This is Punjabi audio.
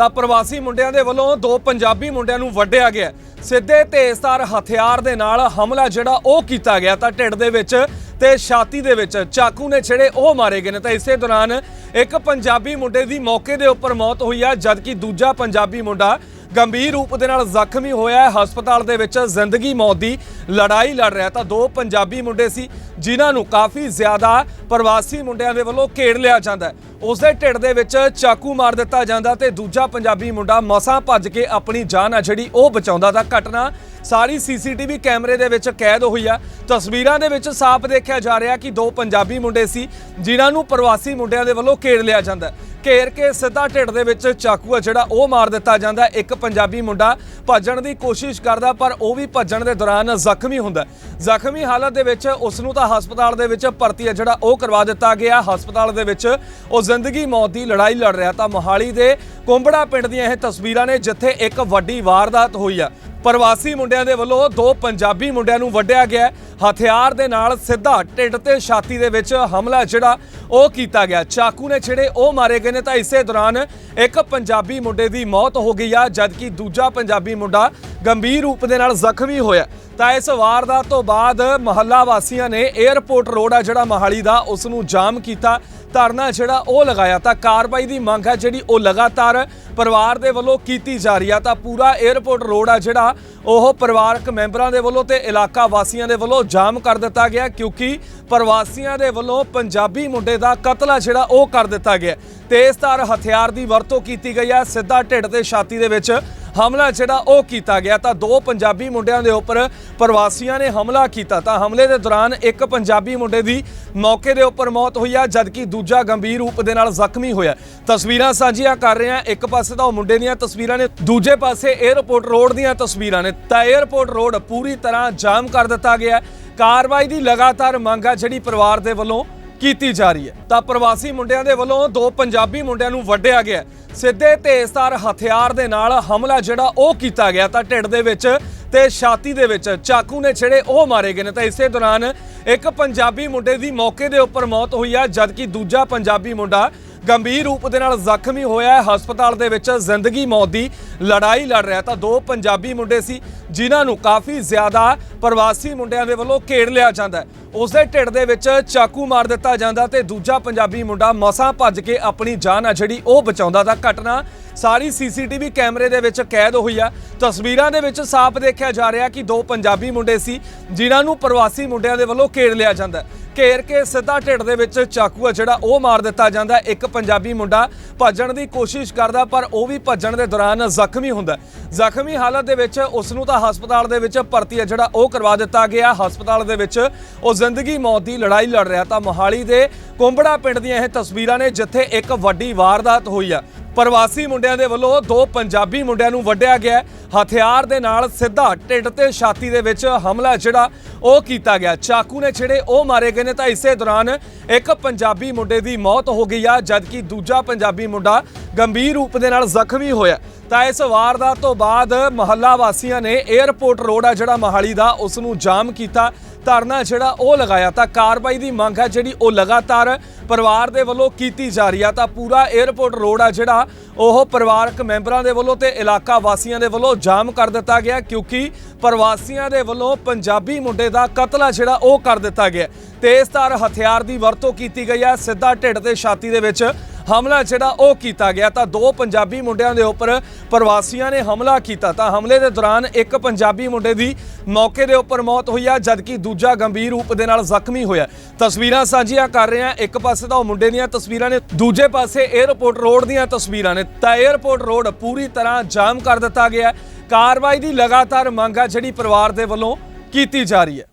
ਤਾਂ ਪ੍ਰਵਾਸੀ ਮੁੰਡਿਆਂ ਦੇ ਵੱਲੋਂ ਦੋ ਪੰਜਾਬੀ ਮੁੰਡਿਆਂ ਨੂੰ ਵੱਢਿਆ ਗਿਆ ਸਿੱਧੇ ਤੇਜ਼ਧਾਰ ਹਥਿਆਰ ਦੇ ਨਾਲ ਹਮਲਾ ਜਿਹੜਾ ਉਹ ਕੀਤਾ ਗਿਆ ਤਾਂ ਢਿੱਡ ਦੇ ਵਿੱਚ ਤੇ ਛਾਤੀ ਦੇ ਵਿੱਚ ਚਾਕੂ ਨੇ ਛੇੜੇ ਉਹ ਮਾਰੇ ਗਏ ਨੇ ਤਾਂ ਇਸੇ ਦੌਰਾਨ ਇੱਕ ਪੰਜਾਬੀ ਮੁੰਡੇ ਦੀ ਮੌਕੇ ਦੇ ਉੱਪਰ ਮੌਤ ਹੋਈ ਹੈ ਜਦਕਿ ਦੂਜਾ ਪੰਜਾਬੀ ਮੁੰਡਾ ਗੰਭੀਰ ਰੂਪ ਦੇ ਨਾਲ ਜ਼ਖਮੀ ਹੋਇਆ ਹੈ। ਹਸਪਤਾਲ ਦੇ ਵਿੱਚ ਜ਼ਿੰਦਗੀ ਮੌਤ ਦੀ ਲੜਾਈ ਲੜ ਰਿਹਾ ਤਾਂ ਦੋ ਪੰਜਾਬੀ ਮੁੰਡੇ ਸੀ, ਜਿਨ੍ਹਾਂ ਨੂੰ ਕਾਫੀ ਜ਼ਿਆਦਾ ਪ੍ਰਵਾਸੀ ਮੁੰਡਿਆਂ ਦੇ ਵੱਲੋਂ ਘੇਰ ਲਿਆ ਜਾਂਦਾ ਹੈ। ਉਸ ਦੇ ਢਿੱਡ ਦੇ ਵਿੱਚ ਚਾਕੂ ਮਾਰ ਦਿੱਤਾ ਜਾਂਦਾ ਤੇ ਦੂਜਾ ਪੰਜਾਬੀ ਮੁੰਡਾ ਮਸਾਂ ਭੱਜ ਕੇ ਆਪਣੀ ਜਾਨ ਆ ਜਿਹੜੀ ਉਹ ਬਚਾਉਂਦਾ। ਤਾਂ ਘਟਨਾ ਸਾਰੀ ਸੀਸੀਟੀਵੀ ਕੈਮਰੇ ਦੇ ਵਿੱਚ ਕੈਦ ਹੋਈ ਆ। ਤਸਵੀਰਾਂ ਦੇ ਵਿੱਚ ਸਾਫ਼ ਦੇਖਿਆ ਜਾ ਰਿਹਾ ਕਿ ਦੋ ਪੰਜਾਬੀ ਮੁੰਡੇ ਸੀ, ਜਿਨ੍ਹਾਂ ਨੂੰ ਪ੍ਰਵਾਸੀ ਮੁੰਡਿਆਂ ਦੇ ਵੱਲੋਂ ਘੇਰ ਲਿਆ ਜਾਂਦਾ ਘੇਰ ਕੇ ਸਿੱਧਾ ਢਿੱਡ ਦੇ ਵਿੱਚ ਚਾਕੂ ਆ ਜਿਹੜਾ ਉਹ ਮਾਰ ਦਿੱਤਾ ਜਾਂਦਾ ਇੱਕ ਪੰਜਾਬੀ ਮੁੰਡਾ ਭੱਜਣ ਦੀ ਕੋਸ਼ਿਸ਼ ਕਰਦਾ, ਪਰ ਉਹ ਵੀ ਭੱਜਣ ਦੇ ਦੌਰਾਨ ਜ਼ਖਮੀ ਹੁੰਦਾ ਜ਼ਖਮੀ ਹਾਲਤ ਦੇ ਵਿੱਚ ਉਸ ਨੂੰ ਤਾਂ ਹਸਪਤਾਲ ਦੇ ਵਿੱਚ ਭਰਤੀ ਹੈ ਜਿਹੜਾ ਉਹ ਕਰਵਾ ਦਿੱਤਾ ਗਿਆ। ਹਸਪਤਾਲ ਦੇ ਵਿੱਚ ਉਹ ਜ਼ਿੰਦਗੀ ਮੌਤ ਦੀ ਲੜਾਈ ਲੜ ਰਿਹਾ। ਤਾਂ ਮੋਹਾਲੀ ਦੇ ਕੁੰਬੜਾ ਪਿੰਡ ਦੀਆਂ ਇਹ ਤਸਵੀਰਾਂ ਨੇ ਜਿੱਥੇ ਇੱਕ ਵੱਡੀ ਵਾਰਦਾਤ ਹੋਈ ਆ। ਪ੍ਰਵਾਸੀ ਮੁੰਡਿਆਂ ਦੇ ਵੱਲੋਂ ਦੋ ਪੰਜਾਬੀ ਮੁੰਡਿਆਂ ਨੂੰ ਵੱਢਿਆ ਗਿਆ ਹਥਿਆਰ ਦੇ ਨਾਲ ਸਿੱਧਾ ਢਿੱਡ ਤੇ ਛਾਤੀ ਦੇ ਵਿੱਚ ਹਮਲਾ ਜਿਹੜਾ ਉਹ ਕੀਤਾ ਗਿਆ। ਚਾਕੂ ਨੇ ਛਿੜੇ ਉਹ ਮਾਰੇ ਗਏ ਨੇ ਤਾਂ ਇਸੇ ਦੌਰਾਨ ਇੱਕ ਪੰਜਾਬੀ ਮੁੰਡੇ ਦੀ ਮੌਤ ਹੋ ਗਈ ਆ, ਜਦਕਿ ਦੂਜਾ ਪੰਜਾਬੀ ਮੁੰਡਾ ਗੰਭੀਰ ਰੂਪ ਦੇ ਨਾਲ ਜ਼ਖਮੀ ਹੋਇਆ। ਤਾਂ ਇਸ ਵਾਰਦਾਤ ਤੋਂ ਬਾਅਦ ਮਹੱਲਾ ਵਾਸੀਆਂ ਨੇ 에ਅਰਪੋਰਟ ਰੋਡ ਆ ਜਿਹੜਾ ਮਹਾਲੀ ਦਾ, ਉਸ ਨੂੰ ਜਾਮ ਕੀਤਾ। ਧਰਨਾ ਜਿਹੜਾ ਉਹ ਲਗਾਇਆ। ਤਾਂ ਕਾਰਵਾਈ ਦੀ ਮੰਗ ਹੈ ਜਿਹੜੀ ਉਹ ਲਗਾਤਾਰ ਪਰਿਵਾਰ ਦੇ ਵੱਲੋਂ ਕੀਤੀ ਜਾ ਰਹੀ ਆ। ਤਾਂ ਪੂਰਾ 에ਅਰਪੋਰਟ ਰੋਡ ਆ ਜਿਹੜਾ, ਉਹ ਪਰਿਵਾਰਕ ਮੈਂਬਰਾਂ ਦੇ ਵੱਲੋਂ ਤੇ ਇਲਾਕਾ ਵਾਸੀਆਂ ਦੇ ਵੱਲੋਂ ਜਾਮ ਕਰ ਦਿੱਤਾ ਗਿਆ। ਕਿਉਂਕਿ ਪ੍ਰਵਾਸੀਆਂ ਦੇ ਵੱਲੋਂ ਪੰਜਾਬੀ ਮੁੰਡੇ ਦਾ ਕਤਲ ਆ ਜਿਹੜਾ ਉਹ ਕਰ ਦਿੱਤਾ ਗਿਆ। ਤੇਜ਼ਧਾਰ ਹਥਿਆਰ ਦੀ ਵਰਤੋਂ ਕੀਤੀ ਗਈ ਹੈ। ਸਿੱਧਾ ਢਿੱਡ ਤੇ ਛਾਤੀ ਦੇ ਵਿੱਚ ਹਮਲਾ ਜਿਹੜਾ ਉਹ ਕੀਤਾ ਗਿਆ। ਤਾਂ ਦੋ ਪੰਜਾਬੀ ਮੁੰਡਿਆਂ ਦੇ ਉੱਪਰ ਪ੍ਰਵਾਸੀਆਂ ਨੇ ਹਮਲਾ ਕੀਤਾ। ਤਾਂ ਹਮਲੇ ਦੇ ਦੌਰਾਨ ਇੱਕ ਪੰਜਾਬੀ ਮੁੰਡੇ ਦੀ ਮੌਕੇ ਦੇ ਉੱਪਰ ਮੌਤ ਹੋਈ ਆ ਜਦਕਿ ਦੂਜਾ ਗੰਭੀਰ ਰੂਪ ਦੇ ਨਾਲ ਜ਼ਖਮੀ ਹੋਇਆ ਤਸਵੀਰਾਂ ਸਾਂਝੀਆਂ ਕਰ ਰਹੇ ਹਾਂ। ਇੱਕ ਪਾਸੇ ਤਾਂ ਉਹ ਮੁੰਡੇ ਦੀਆਂ ਤਸਵੀਰਾਂ ਨੇ, ਦੂਜੇ ਪਾਸੇ 에ਅਰਪੋਰਟ ਰੋਡ ਦੀਆਂ ਤਸਵੀਰਾਂ ਨੇ। ਤਾਂ 에ਅਰਪੋਰਟ ਰੋਡ ਪੂਰੀ ਤਰ੍ਹਾਂ ਜਾਮ ਕਰ ਦਿੱਤਾ ਗਿਆ ਕਾਰਵਾਈ ਦੀ ਲਗਾਤਾਰ ਮੰਗ ਆ ਜਿਹੜੀ ਪਰਿਵਾਰ ਦੇ ਵੱਲੋਂ ਕੀਤੀ ਜਾ ਰਹੀ ਹੈ। ਤਾਂ ਪ੍ਰਵਾਸੀ ਮੁੰਡਿਆਂ ਦੇ ਵੱਲੋਂ ਦੋ ਪੰਜਾਬੀ ਮੁੰਡਿਆਂ ਨੂੰ ਵੱਢਿਆ ਗਿਆ ਸਿੱਧੇ ਤੇਜ਼ਧਾਰ ਹਥਿਆਰ ਦੇ ਨਾਲ ਹਮਲਾ ਜਿਹੜਾ ਉਹ ਕੀਤਾ ਗਿਆ ਤਾਂ ਢਿੱਡ ਦੇ ਵਿੱਚ ਤੇ ਛਾਤੀ ਦੇ ਵਿੱਚ ਚਾਕੂ ਨੇ ਛਿੜੇ ਉਹ ਮਾਰੇ ਗਏ ਨੇ। ਤਾਂ ਇਸੇ ਦੌਰਾਨ ਇੱਕ ਪੰਜਾਬੀ ਮੁੰਡੇ ਦੀ ਮੌਕੇ ਦੇ ਉੱਪਰ ਮੌਤ ਹੋਈ ਆ, ਜਦਕਿ ਦੂਜਾ ਪੰਜਾਬੀ ਮੁੰਡਾ ਗੰਭੀਰ ਰੂਪ ਦੇ ਨਾਲ ਜ਼ਖਮੀ ਹੋਇਆ ਹੈ। ਹਸਪਤਾਲ ਦੇ ਵਿੱਚ ਜ਼ਿੰਦਗੀ ਮੌਤ ਦੀ ਲੜਾਈ ਲੜ ਰਿਹਾ ਤਾਂ ਦੋ ਪੰਜਾਬੀ ਮੁੰਡੇ ਸੀ, ਜਿਨ੍ਹਾਂ ਨੂੰ ਕਾਫੀ ਜ਼ਿਆਦਾ ਪ੍ਰਵਾਸੀ ਮੁੰਡਿਆਂ ਦੇ ਵੱਲੋਂ ਘੇਰ ਲਿਆ ਜਾਂਦਾ ਹੈ। ਉਸ ਦੇ ਢਿੱਡ ਦੇ ਵਿੱਚ ਚਾਕੂ ਮਾਰ ਦਿੱਤਾ ਜਾਂਦਾ ਤੇ ਦੂਜਾ ਪੰਜਾਬੀ ਮੁੰਡਾ ਮਸਾਂ ਭੱਜ ਕੇ ਆਪਣੀ ਜਾਨ ਆ ਜਿਹੜੀ ਉਹ ਬਚਾਉਂਦਾ ਤਾਂ ਘਟਨਾ ਸਾਰੀ ਸੀਸੀਟੀਵੀ ਕੈਮਰੇ ਦੇ ਵਿੱਚ ਕੈਦ ਹੋਈ ਆ। ਤਸਵੀਰਾਂ ਦੇ ਵਿੱਚ ਸਾਫ਼ ਦੇਖਿਆ ਜਾ ਰਿਹਾ ਕਿ ਦੋ ਪੰਜਾਬੀ ਮੁੰਡੇ ਸੀ, ਜਿਨ੍ਹਾਂ ਨੂੰ ਪ੍ਰਵਾਸੀ ਮੁੰਡਿਆਂ ਦੇ ਵੱਲੋਂ ਘੇਰ ਲਿਆ ਜਾਂਦਾ ਘੇਰ ਕੇ ਸਿੱਧਾ ਢਿੱਡ ਦੇ ਵਿੱਚ ਚਾਕੂ ਆ, ਜਿਹੜਾ ਉਹ ਮਾਰ ਦਿੱਤਾ ਜਾਂਦਾ ਇੱਕ ਪੰਜਾਬੀ ਮੁੰਡਾ ਭੱਜਣ ਦੀ ਕੋਸ਼ਿਸ਼ ਕਰਦਾ, ਪਰ ਉਹ ਵੀ ਭੱਜਣ ਦੇ ਦੌਰਾਨ ਜ਼ਖਮੀ ਹੁੰਦਾ ਜ਼ਖਮੀ ਹਾਲਤ ਦੇ ਵਿੱਚ ਉਸ ਨੂੰ ਤਾਂ ਹਸਪਤਾਲ ਦੇ ਵਿੱਚ ਭਰਤੀ ਹੈ ਜਿਹੜਾ ਉਹ ਕਰਵਾ ਦਿੱਤਾ ਗਿਆ। ਹਸਪਤਾਲ ਦੇ ਵਿੱਚ ਉਹ ਜ਼ਿੰਦਗੀ ਮੌਤ ਦੀ ਲੜਾਈ ਲੜ ਰਿਹਾ। ਤਾਂ ਮੋਹਾਲੀ ਦੇ ਕੁੰਬੜਾ ਪਿੰਡ ਦੀਆਂ ਇਹ ਤਸਵੀਰਾਂ ਨੇ, ਜਿੱਥੇ ਇੱਕ ਵੱਡੀ ਵਾਰਦਾਤ ਹੋਈ ਆ। ਪ੍ਰਵਾਸੀ ਮੁੰਡਿਆਂ ਦੇ ਵੱਲੋਂ ਦੋ ਪੰਜਾਬੀ ਮੁੰਡਿਆਂ ਨੂੰ ਵੱਢਿਆ ਗਿਆ ਹਥਿਆਰ ਦੇ ਨਾਲ ਸਿੱਧਾ ਢਿੱਡ ਤੇ ਛਾਤੀ ਦੇ ਵਿੱਚ ਹਮਲਾ ਜਿਹੜਾ ਉਹ ਕੀਤਾ ਗਿਆ। ਚਾਕੂ ਨੇ ਛਿੜੇ ਉਹ ਮਾਰੇ ਗਏ ਨੇ ਤਾਂ ਇਸੇ ਦੌਰਾਨ ਇੱਕ ਪੰਜਾਬੀ ਮੁੰਡੇ ਦੀ ਮੌਤ ਹੋ ਗਈ ਆ, ਜਦਕਿ ਦੂਜਾ ਪੰਜਾਬੀ ਮੁੰਡਾ ਗੰਭੀਰ ਰੂਪ ਦੇ ਨਾਲ ਜ਼ਖਮੀ ਹੋਇਆ। ਤਾਂ ਇਸ ਵਾਰਦਾਤ ਤੋਂ ਬਾਅਦ ਮਹੱਲਾ ਵਾਸੀਆਂ ਨੇ 에ਅਰਪੋਰਟ ਰੋਡ ਆ ਜਿਹੜਾ ਮਹਾਲੀ ਦਾ, ਉਸ ਨੂੰ ਜਾਮ ਕੀਤਾ। ਧਰਨਾ ਜਿਹੜਾ ਉਹ ਲਗਾਇਆ ਤਾਂ ਕਾਰਵਾਈ ਦੀ ਮੰਗ ਹੈ ਜਿਹੜੀ ਉਹ ਲਗਾਤਾਰ ਪਰਿਵਾਰ ਦੇ ਵੱਲੋਂ ਕੀਤੀ ਜਾ ਰਹੀ ਆ। ਤਾਂ ਪੂਰਾ 에ਅਰਪੋਰਟ ਰੋਡ ਆ ਜਿਹੜਾ, ਉਹ ਪਰਿਵਾਰਕ ਮੈਂਬਰਾਂ ਦੇ ਵੱਲੋਂ ਤੇ ਇਲਾਕਾ ਵਾਸੀਆਂ ਦੇ ਵੱਲੋਂ ਜਾਮ ਕਰ ਦਿੱਤਾ ਗਿਆ ਕਿਉਂਕਿ ਪ੍ਰਵਾਸੀਆਂ ਦੇ ਵੱਲੋਂ ਪੰਜਾਬੀ ਮੁੰਡੇ ਦਾ ਕਤਲ ਆ ਜਿਹੜਾ ਉਹ ਕਰ ਦਿੱਤਾ ਗਿਆ ਤੇਜ਼ਧਾਰ ਹਥਿਆਰ ਦੀ ਵਰਤੋਂ ਕੀਤੀ ਗਈ ਹੈ, ਸਿੱਧਾ ਢਿੱਡ ਤੇ ਛਾਤੀ ਦੇ ਵਿੱਚ ਹਮਲਾ ਜਿਹੜਾ ਉਹ ਕੀਤਾ ਗਿਆ ਤਾਂ ਦੋ ਪੰਜਾਬੀ ਮੁੰਡਿਆਂ ਦੇ ਉੱਪਰ ਪ੍ਰਵਾਸੀਆਂ ਨੇ ਹਮਲਾ ਕੀਤਾ। ਤਾਂ ਹਮਲੇ ਦੇ ਦੌਰਾਨ ਇੱਕ ਪੰਜਾਬੀ ਮੁੰਡੇ ਦੀ ਮੌਕੇ ਦੇ ਉੱਪਰ ਮੌਤ ਹੋਈ ਆ, ਜਦਕਿ ਦੂਜਾ ਗੰਭੀਰ ਰੂਪ ਦੇ ਨਾਲ ਜ਼ਖਮੀ ਹੋਇਆ। ਤਸਵੀਰਾਂ ਸਾਂਝੀਆਂ ਕਰ ਰਹੇ ਹਾਂ ਇੱਕ ਪਾਸੇ ਤਾਂ ਉਹ ਮੁੰਡੇ ਦੀਆਂ ਤਸਵੀਰਾਂ ਨੇ, ਦੂਜੇ ਪਾਸੇ 에ਅਰਪੋਰਟ ਰੋਡ ਦੀਆਂ ਤਸਵੀਰਾਂ ਨੇ। ਤਾਂ 에ਅਰਪੋਰਟ ਰੋਡ ਪੂਰੀ ਤਰ੍ਹਾਂ ਜਾਮ ਕਰ ਦਿੱਤਾ ਗਿਆ। ਕਾਰਵਾਈ ਦੀ ਲਗਾਤਾਰ ਮੰਗ ਆ ਜਿਹੜੀ ਪਰਿਵਾਰ ਦੇ ਵੱਲੋਂ ਕੀਤੀ ਜਾ ਰਹੀ ਹੈ।